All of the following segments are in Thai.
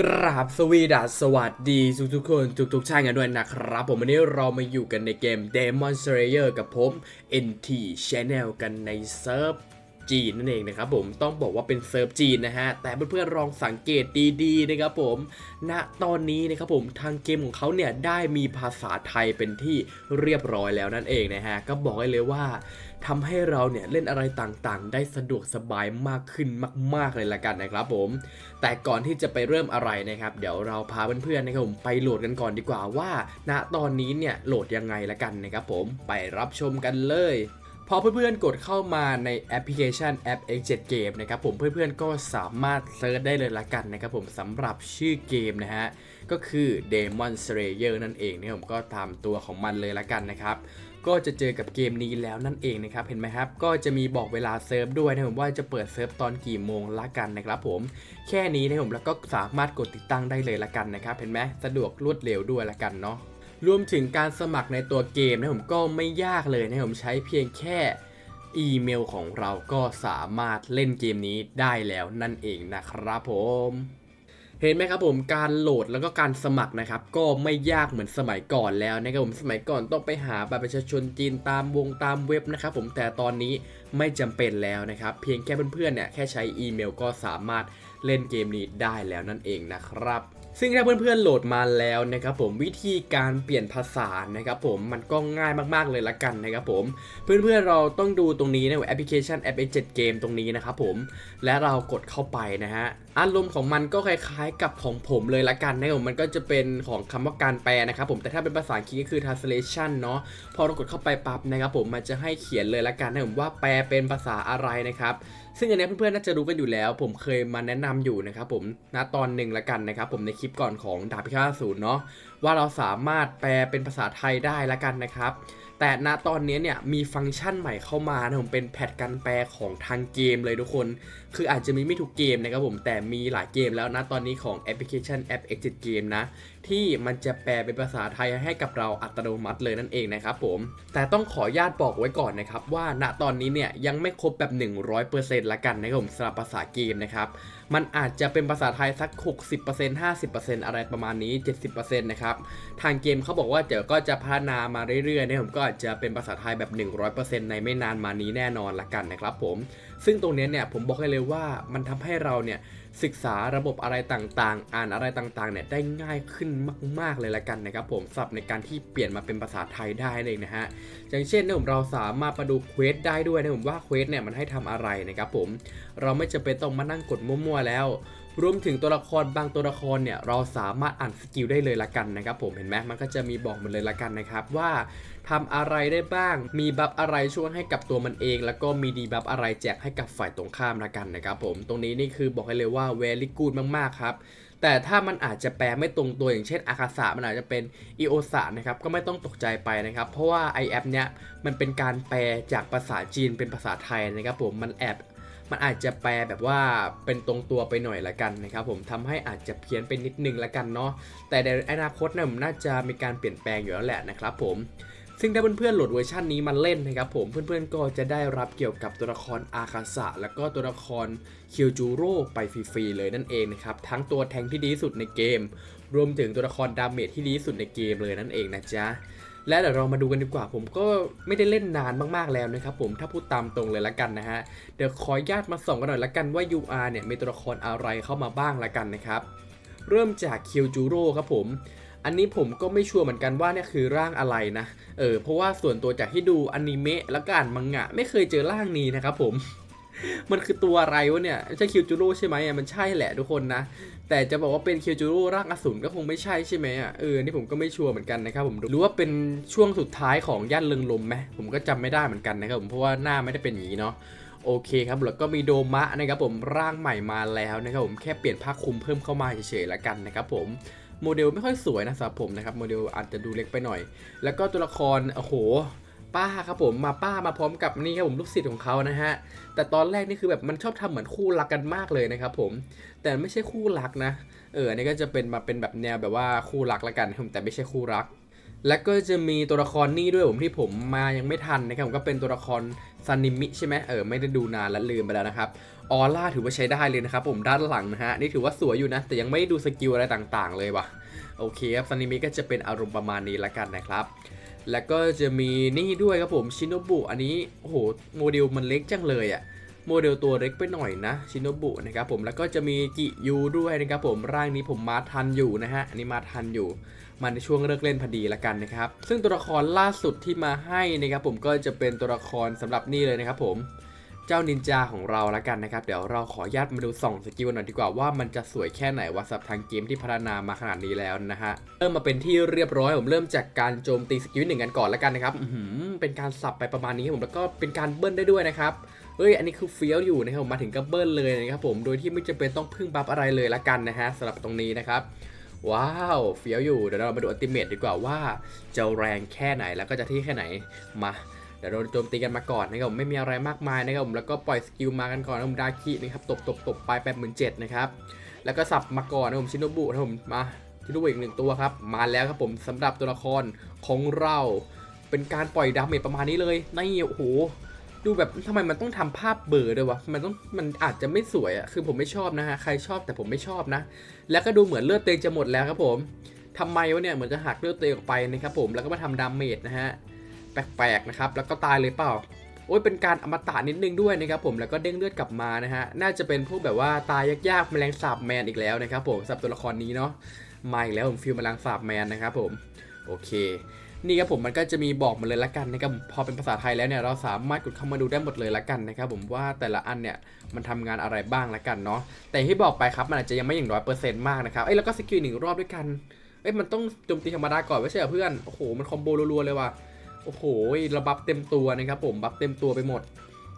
กราบสวีดัสสวัสดีทุกทุกๆคนทุกทุกช่างกันด้วยนะครับ ผมวันนี้เรามาอยู่กันในเกม Demon Slayer กับผม NT Channel กันในเซิร์ฟ จีนนั่นเองนะครับผมต้องบอกว่าเป็นเซิร์ฟจีนนะฮะแต่เพื่อนๆลองสังเกตดีๆนะครับผม ณตอนนี้นะครับผมทางเกมของเขาเนี่ยได้มีภาษาไทยเป็นที่เรียบร้อยแล้วนั่นเองนะฮะก็บอกได้เลยว่าทำให้เราเนี่ยเล่นอะไรต่างๆ ได้สะดวกสบายมากขึ้นมาก ๆเลยละกันนะครับผม แต่ก่อนที่จะไปเริ่มอะไรนะครับ เดี๋ยวเราพาเพื่อนๆนะครับผมไปโหลดกันก่อนดีกว่าว่า ณตอนนี้เนี่ยโหลดยังไงละกันนะครับผมไปรับชมกันเลย อเพื่อนๆกดเข้ามาในแอปพลิเคชันแอป X7 Game นะครับผมเพื่อนๆก็สามารถเซิร์ชได้เลยละกันนะครับผมสำหรับชื่อเกมนะฮะก็คือ Demon Slayer นั่นเองนะครับผมก็ตามตัวของมันเลยละกันนะครับก็จะเจอกับเกมนี้แล้วนั่นเองนะครับเห็นไหมครับ ก็จะมีบอกเวลาเซิร์ฟด้วยนะผมว่าจะเปิดเซิร์ฟตอนกี่โมงละกันนะครับผมแค่นี้นะผมแล้วก็สามารถกดติดตั้งได้เลยละกันนะครับเห็นไหมสะดวกรวดเร็วด้วยละกันเนาะ รวมถึงการสมัครในตัวเกมนะผมก็ไม่ยากเลยนะผมใช้เพียงแค่อีเมลของเราก็สามารถเล่นเกมนี้ได้แล้วนั่นเองนะครับผมเห็นไหมครับผมการโหลดแล้วก็การสมัครนะครับ ก็ไม่ยากเหมือนสมัยก่อนแล้วนะครับผมสมัยก่อนต้องไปหาบัตรประชาชนจีนตามวงตามเว็บนะครับผมแต่ตอนนี้ไม่จำเป็นแล้วนะครับ เพียงแค่เพื่อนๆเนี่ยแค่ใช้อีเมลก็สามารถเล่นเกมนี้ได้แล้วนั่นเองนะครับ ซึ่งถ้าเพื่อนๆโหลดมาแล้วนะครับผมวิธีการเปลี่ยนภาษานะครับผมมันก็ง่ายมากๆเลยละกันนะครับผม เพื่อนๆเราต้องดูตรงนี้นะแอปพลิเคชันแอป X7 Game ตรงนี้นะครับผมและเรากดเข้าไปนะฮะอารมณ์ของมันก็คล้ายๆกับของผมเลยละกันนะครับผมมันก็จะเป็นของคำว่าการแปลนะครับผมแต่ถ้าเป็นภาษาอังกฤษก็คือ translation เนาะพอเรากดเข้าไปปั๊บนะครับผมมันจะให้เขียนเลยละกันนะครับผมว่าแปลเป็นภาษาอะไรนะครับ ซึ่งอันนี้เพื่อนๆน่าจะรู้กันอยู่แล้ว ผมเคยมาแนะนำอยู่นะครับผมณตอนหนึ่งละกันนะครับผมในคลิปก่อนของดาบพิฆาตศูนย์เนาะว่าเราสามารถแปลเป็นภาษาไทยได้ละกันนะครับแต่ณตอนนี้เนี่ยมีฟังก์ชันใหม่เข้ามานะผมเป็นแพทการแปลของทางเกมเลยทุกคน คืออาจจะมีไม่ทุกเกมนะครับผมแต่มีหลายเกมแล้วนะตอนนี้ของแอปพลิเคชันแอป Exit Game นะ ที่มันจะแปลเป็นภาษาไทยให้กับเราอัตโนมัติเลยนั่นเองนะครับผม แต่ต้องขอญาตบอกไว้ก่อนนะครับ ว่าณตอนนี้เนี่ยยังไม่ครบแบบ 100%ละกันนะครับผมสำหรับภาษาเกมนะครับ มันอาจจะเป็นภาษาไทยสัก 60% 50%อะไรประมาณนี้ 70%นะครับ ทางเกมเขาบอกว่าเดี๋ยวก็จะพัฒนามาเรื่อยๆนะผมก็อาจจะเป็นภาษาไทยแบบ 100%ในไม่นานมานี้แน่นอนละกันนะครับผม ซึ่งตรงนี้เนี่ยผมบอกให้เลยว่ามันทำให้เราเนี่ย ศึกษาระบบอะไรต่างๆ อ่านอะไรต่างๆเนี่ยได้ง่ายขึ้นมากๆเลยละกันนะครับผมสำหรับในการที่เปลี่ยนมาเป็นภาษาไทยได้เลยนะฮะอย่างเช่นเนี่ยผมเราสามารถมาดูเควสได้ด้วยนะผมว่าเควสเนี่ยมันให้ทำอะไรนะครับผมเราไม่จำเป็นต้องมานั่งกดมั่วๆแล้ว รวมถึงตัวละครบางตัวละครเนี่ยเราสามารถอ่านสกิลได้เลยละกันนะครับผมเห็นไหมมันก็จะมีบอกหมดเลยละกันนะครับว่าทำอะไรได้บ้าง มีบัฟอะไรช่วยให้กับตัวมันเอง แล้วก็มีดีบัฟอะไรแจกให้กับฝ่ายตรงข้ามละกันนะครับผมตรงนี้นี่คือบอกให้เลยว่า very good มาก ๆ ครับ แต่ถ้ามันอาจจะแปลไม่ตรงตัวอย่างเช่นอาคาสะมันอาจจะเป็นอิโอสะนะครับก็ไม่ต้องตกใจไปนะครับ เพราะว่าไอแอปเนี้ยมันเป็นการแปลจากภาษาจีนเป็นภาษาไทยนะครับผมมันแอบ มันอาจจะแปลแบบว่าเป็นตรงตัวไปหน่อยละกันนะครับผมทำให้อาจจะเพี้ยนไปนิดนึงละกันเนาะแต่ในอนาคตเนี่ยผมน่าจะมีการเปลี่ยนแปลงอยู่แล้วแหละนะครับผมซึ่งถ้าเพื่อนๆโหลดเวอร์ชันนี้มาเล่นนะครับผมเพื่อนๆก็จะได้รับเกี่ยวกับตัวละครอาคาสะแล้วก็ตัวละครคิวจูโร่ไปฟรีๆเลยนั่นเองนะครับทั้งตัวแทงที่ดีสุดในเกม รวมถึงตัวละครดาเมจที่ดีสุดในเกมเลยนั่นเองนะจ๊ะ และเดี๋ยวเรามาดูกันดีกว่า ผมก็ไม่ได้เล่นนานมากๆแล้วนะครับผมถ้าพูดตามตรงเลยละกันนะฮะเดี๋ยวขออนุญาตมาส่องกันหน่อยละกันว่า UR เนี่ยมีตัวละครอะไรเข้ามาบ้างละกันนะครับเริ่มจากคิวจูโร่ครับผมอันนี้ผมก็ไม่ชัวร์เหมือนกันว่าเนี่ยคือร่างอะไรนะ เออ เพราะว่าส่วนตัวจากที่ดูอนิเมะแล้วก็อ่านมังงะ ไม่เคยเจอร่างนี้นะครับผม มันคือตัวอะไรวะเนี่ยใช่คิวจูโร่ใช่ไหมมันใช่แหละทุกคนนะ แต่จะบอกว่าเป็นเคิวจูโร่ร่างอสูรก็คงไม่ใช่ใช่ไหมอะเออนี่ผมก็ไม่ชัวร์เหมือนกันนะครับผมหรือว่าเป็นช่วงสุดท้ายของย่านเริงลมไหมผมก็จำไม่ได้เหมือนกันนะครับผมเพราะว่าหน้าไม่ได้เป็นอย่างนี้เนาะโอเคครับแล้วก็มีโดมะนะครับผมร่างใหม่มาแล้วนะครับผมแค่เปลี่ยนผ้าคลุมเพิ่มเข้ามาเฉยๆละกันนะครับผมโมเดลไม่ค่อยสวยนะสำหรับผมนะครับโมเดลอาจจะดูเล็กไปหน่อย แล้วก็ตัวละครโอ้โห ป้าครับผมมาป้ามาพร้อมกับนี่ครับผมลูกศิษย์ของเขานะฮะแต่ตอนแรกนี่คือแบบมันชอบทำเหมือนคู่รักกันมากเลยนะครับผมแต่ไม่ใช่คู่รักนะเอออันนี้ก็จะเป็นมาเป็นแบบแนวแบบว่าคู่รักละกันแต่ไม่ใช่คู่รัก แล้วก็จะมีตัวละครนี่ด้วยผมที่ผมมายังไม่ทันนะครับผมก็เป็นตัวละครซันนิมิใช่ไหมเออไม่ได้ดูนานแล้วลืมไปแล้วนะครับออร่าถือว่าใช้ได้เลยนะครับผมด้านหลังนะฮะนี่ถือว่าสวยอยู่นะ แต่ยังไม่ได้ดูสกิลอะไรต่างๆ เลยว่ะโอเคครับซันนิมิก็จะเป็นอารมณ์ประมาณนี้ละกันนะครับ แล้วก็จะมีนี่ด้วยครับผมชินโนบุอันนี้โอ้โหโมเดลมันเล็กจังเลยอะ่ะโมเดลตัวเล็กไปหน่อยนะชินโนบุนะครับผมแล้วก็จะมีกิยูด้วยนะครับผมร่างนี้ผมมาทันอยู่นะฮะอันนี้มาทันอยู่มาในช่วงเลิกเล่นพอดีละกันนะครับซึ่งตัวละครล่าสุดที่มาให้นะครับผมก็จะเป็นตัวละครสำหรับนี่เลยนะครับผม เจ้านินจาของเราละกันนะครับ เดี๋ยวเราขออนุญาตมาดูส่องสกิลหน่อยดีกว่าว่ามันจะสวยแค่ไหนวะสำหรับทางเกมที่พัฒนามาขนาดนี้แล้วนะฮะเริ่มมาเป็นที่เรียบร้อยผมเริ่มจากการโจมตีสกิลหนึ่งกันก่อนละกันนะครับหือเป็นการสับไปประมาณนี้ครับผมแล้วก็เป็นการเบิ้ลได้ด้วยนะครับเฮ้ยอันนี้คือเฟี้ยวอยู่นะครับผมมาถึงก็เบิ้ลเลยนะครับผมโดยที่ไม่จำเป็นต้องพึ่งบัฟอะไรเลยละกันนะฮะสำหรับตรงนี้นะครับว้าวเฟี้ยวอยู่เดี๋ยวเรามาดูอัลติเมทดีกว่าว่าจะแรงแค่ไหนแล้วก็จะที่แค่ไหนมา เดี๋ยวเราโจมตีกันมาก่อนนะครับผมไม่มีอะไรมากมายนะครับผมแล้วก็ปล่อยสกิลมากันก่อนนะผมดาคินะครับตบตบตบไปแปดหมื่นเจ็ดนะครับแล้วก็สับมาก่อนนะผมชินโนบุนะผมมาชินโนบุอีกหนึ่งตัวครับมาแล้วครับผมสำหรับตัวละครของเราเป็นการปล่อยดาเมจประมาณนี้เลยนี่โอ้โหดูแบบทำไมมันต้องทำภาพเบลอด้วยวะ มันต้องมันอาจจะไม่สวยอะคือผมไม่ชอบนะฮะ ใครชอบแต่ผมไม่ชอบนะ แล้วก็ดูเหมือนเลือดเตงจะหมดแล้วครับผมทำไมวะเนี่ย เหมือนจะหักเลือดเตงออกไปนะครับผม แล้วก็มาทำดาเมจนะฮะ แปลกๆนะครับ แล้วก็ตายเลยเปล่า โอ้ยเป็นการอมตะนิดนึงด้วยนะครับผมแล้วก็เด้งเลือดกลับมานะฮะ น่าจะเป็นพวกแบบว่าตายยากๆแมลงสาบแมนอีกแล้วนะครับผมสำหรับตัวละครนี้เนาะ มาอีกแล้วผมฟิลแมลงสาบแมนนะครับผม โอเค นี่ครับผมมันก็จะมีบอกมาเลยละกันนะครับพอเป็นภาษาไทยแล้วเนี่ยเราสามารถกดเข้ามาดูได้หมดเลยละกันนะครับผมว่าแต่ละอันเนี่ยมันทำงานอะไรบ้างละกันเนาะ แต่ที่บอกไปครับมันอาจจะยังไม่อย่างร้อยเปอร์เซ็นต์มากนะครับ เอ้ยแล้วก็สกิลหนึ่งรอบด้วยกันเอ้ยมันต้องโจมตีธรรมดาก่อนไม่ใช่เหรอเพื่อน โอ้โห มันคอมโบรัวๆเลยว่ะ โอ้โหระบับเต็มตัวนะครับผมบัฟเต็มตัวไปหมด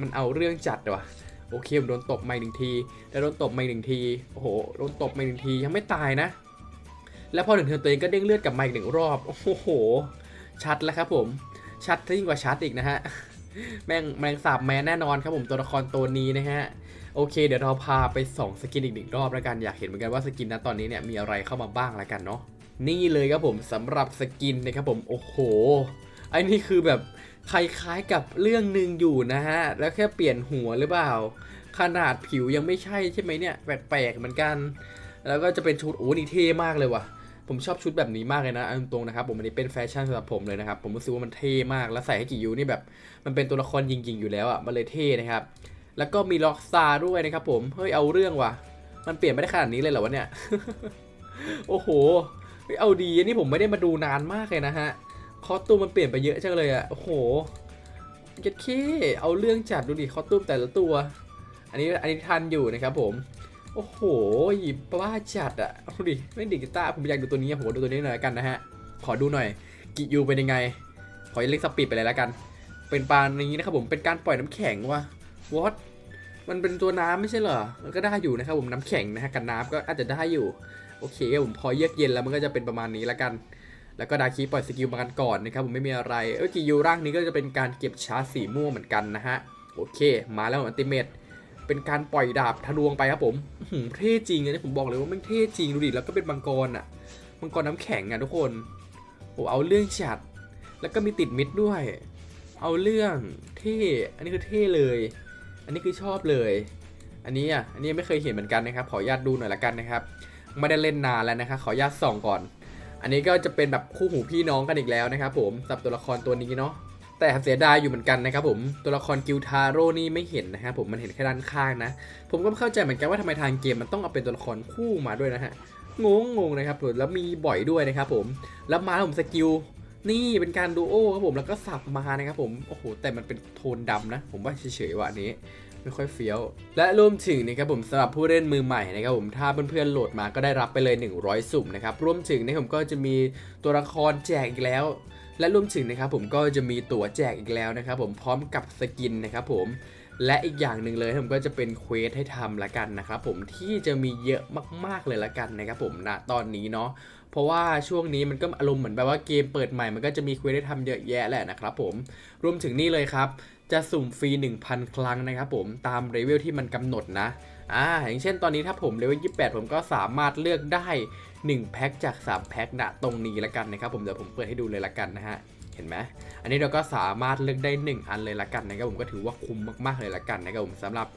มันเอาเรื่องจัดว่ะโอเคผมโดนตบมาหนึ่งที แล้วโดนตบมาหนึ่งที โอ้โห โดนตบมาหนึ่งทียังไม่ตายนะ แล้วพอถึงเทิร์นตัวเองก็เด้งเลือดกลับมาอีกหนึ่งรอบ โอ้โห ชัดแล้วครับผม ชัดยิ่งกว่าชัดอีกนะฮะ แม่งแมงสาบแมนแน่นอนครับผมตัวละครตัวนี้นะฮะ โอเค เดี๋ยวเราพาไปส่องสกินอีกหนึ่งรอบแล้วกัน อยากเห็นเหมือนกันว่าสกินนั้นตอนนี้เนี่ยมีอะไรเข้ามาบ้างแล้วกันเนาะ นี่เลยครับผมสำหรับสกินนะครับผม โอ้โห ไอ้นี่คือแบบคล้ายๆกับเรื่องหนึ่งอยู่นะฮะ แล้วแค่เปลี่ยนหัวหรือเปล่า ขนาดผิวยังไม่ใช่ใช่ไหมเนี่ย แปลกๆเหมือนกัน แล้วก็จะเป็นชุดโอ้นี่เท่มากเลยว่ะ ผมชอบชุดแบบนี้มากเลยนะตรงๆนะครับ ผมอันนี้เป็นแฟชั่นสำหรับผมเลยนะครับ ผมรู้สึกว่ามันเท่มาก แล้วใส่ให้กิยูนี่แบบ มันเป็นตัวละครยิงๆอยู่แล้วอะ มันเลยเท่นะครับ แล้วก็มีล็อกซาด้วยนะครับ ผม เฮ้ยเอาเรื่องว่ะ มันเปลี่ยนไม่ได้ขนาดนี้เลยเหรอวะเนี่ย โอ้โห เอาดีอันนี้ผมไม่ได้มาดูนานมากเลยนะฮะ คอสตูมมันเปลี่ยนไปเยอะจังเลยอะ โอ้โหเย็ดเคเอาเรื่องจัดดูดิคอสตูมแต่ละตัว อันนี้อันนี้ทันอยู่นะครับผม โอ้โหหยิบป้าจัดอะดูดิไม่ดิกีตาร์ผมอยากดูตัวนี้ผมดูตัวนี้หน่อยกันนะฮะ ขอดูหน่อย กิยูเป็นยังไง ขอเล็กสปีดไปเลยละกัน เป็นปลานี้นะครับผมเป็นการปล่อยน้ำแข็งว่ะวอตมันเป็นตัวน้ำไม่ใช่เหรอ มันก็ได้อยู่นะครับผมน้ำแข็งนะฮะกันน้ำก็อาจจะได้อยู่ โอเคผมพอเยือกเย็นแล้วมันก็จะเป็นประมาณนี้ละกัน แล้วก็ดาคีปล่อยสกิลมากันก่อนนะครับผมไม่มีอะไรเอ้ยกิยูร่างนี้ก็จะเป็นการเก็บชาร์จสีม่วงเหมือนกันนะฮะโอเค มาแล้วอัลติเมทเป็นการปล่อยดาบทะลวงไปครับผมหือเท่จริงอันนี้ผมบอกเลยว่ามันเท่จริงดูดิแล้วก็เป็นมังกรอะมังกรน้ำแข็งอะทุกคนโอ้เอาเรื่องจัดแล้วก็มีติดมิดด้วย เอาเรื่องเท่อันนี้คือเท่เลย อันนี้คือชอบเลย อันนี้อะอันนี้ไม่เคยเห็นเหมือนกันนะครับ ขออนุญาตดูหน่อยละกันนะครับไม่ได้เล่นนานแล้วนะครับขออนุญาตส่องก่อน อันนี้ก็จะเป็นแบบคู่หูพี่น้องกันอีกแล้วนะครับผมสำหรับตัวละครตัวนี้เนาะแต่เสียดายอยู่เหมือนกันนะครับผมตัวละครกิลทาโร่นี่ไม่เห็นนะครับผมมันเห็นแค่ด้านข้างนะ ผมก็ไม่เข้าใจเหมือนกันว่าทำไมทางเกมมันต้องเอาเป็นตัวละครคู่มาด้วยนะฮะงงงงนะครับผมแล้วมีบ่อยด้วยนะครับผมแล้วมาผมสกิลนี่เป็นการดูโอครับผมแล้วก็สับมานะครับผมโอ้โหแต่มันเป็นโทนดำนะ ผมว่าเฉยๆว่ะอันนี้ ไม่ค่อยเฟี้ยว และรวมถึงนะครับผมสำหรับผู้เล่นมือใหม่นะครับผมถ้าเพื่อนๆโหลดมาก็ได้รับไปเลย 100 สุ่มนะครับรวมถึงนะครับผมก็จะมีตัวละครแจกอีกแล้ว และรวมถึงนะครับผมก็จะมีตั๋วแจกอีกแล้วนะครับผมพร้อมกับสกินนะครับผมและอีกอย่างหนึ่งเลยผมก็จะเป็นเควสให้ทำละกันนะครับผมที่จะมีเยอะมากๆเลยละกันนะครับผมณตอนนี้เนาะเพราะว่าช่วงนี้มันก็อารมณ์เหมือนแบบว่าเกมเปิดใหม่มันก็จะมีเควสให้ทำเยอะแยะแหละนะครับผมรวมถึงนี่เลยครับ จะสุ่มฟรี 1,000 ครั้งนะครับผมตามเลเวลที่มันกำหนดนะอ่าอย่างเช่นตอนนี้ถ้าผมเลเวล28 ผมก็สามารถเลือกได้ 1 แพ็คจาก 3 แพ็คนะตรงนี้ละกันนะครับผมเดี๋ยวผมเปิดให้ดูเลยละกันนะฮะเห็นไหมอันนี้เราก็สามารถเลือกได้ 1 อันเลยละกันนะครับผมก็ถือว่าคุ้มมากๆเลยละกันนะครับผมสำหรับ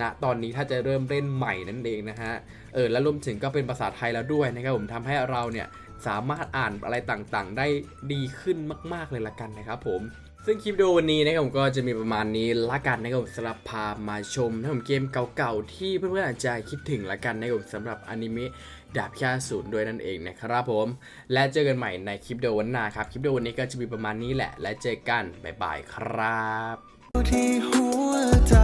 ณตอนนี้ถ้าจะเริ่มเล่นใหม่นั่นเองนะฮะเออแล้วรวมถึงก็เป็นภาษาไทยแล้วด้วยนะครับผมทำให้เราเนี่ยสามารถอ่านอะไรต่างๆ ได้ดีขึ้นมาก ๆเลยละกันนะครับผม ซึ่งคลิปวิดีโอวันนี้นะครับผมก็จะมีประมาณนี้ละกันนะครับผมสำหรับพามาชมนะครับผมเกมเก่าๆที่เพื่อนๆอาจจะคิดถึงละกันนะครับสำหรับอนิเมะดาบค่าศูนย์ด้วยนั่นเองนะครับผม และเจอกันใหม่ในคลิปวิดีโอวันหน้าครับ คลิปวิดีโอวันนี้ก็จะมีประมาณนี้แหละ และเจอกันบ๊ายบายครับที่หัวใจ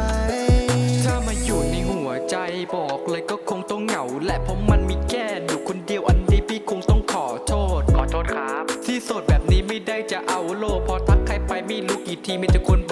ถ้ามาอยู่ในหัวใจบอกเลยก็คงต้องเหงาแหละเพราะมันมีแค่อยู่คนเดียวอันนี้พี่คงต้องขอโทษขอโทษครับ ที่โสดแบบนี้ไม่ได้จะเอาโลพอ มีลูกกี่ทีมีแต่คนบอก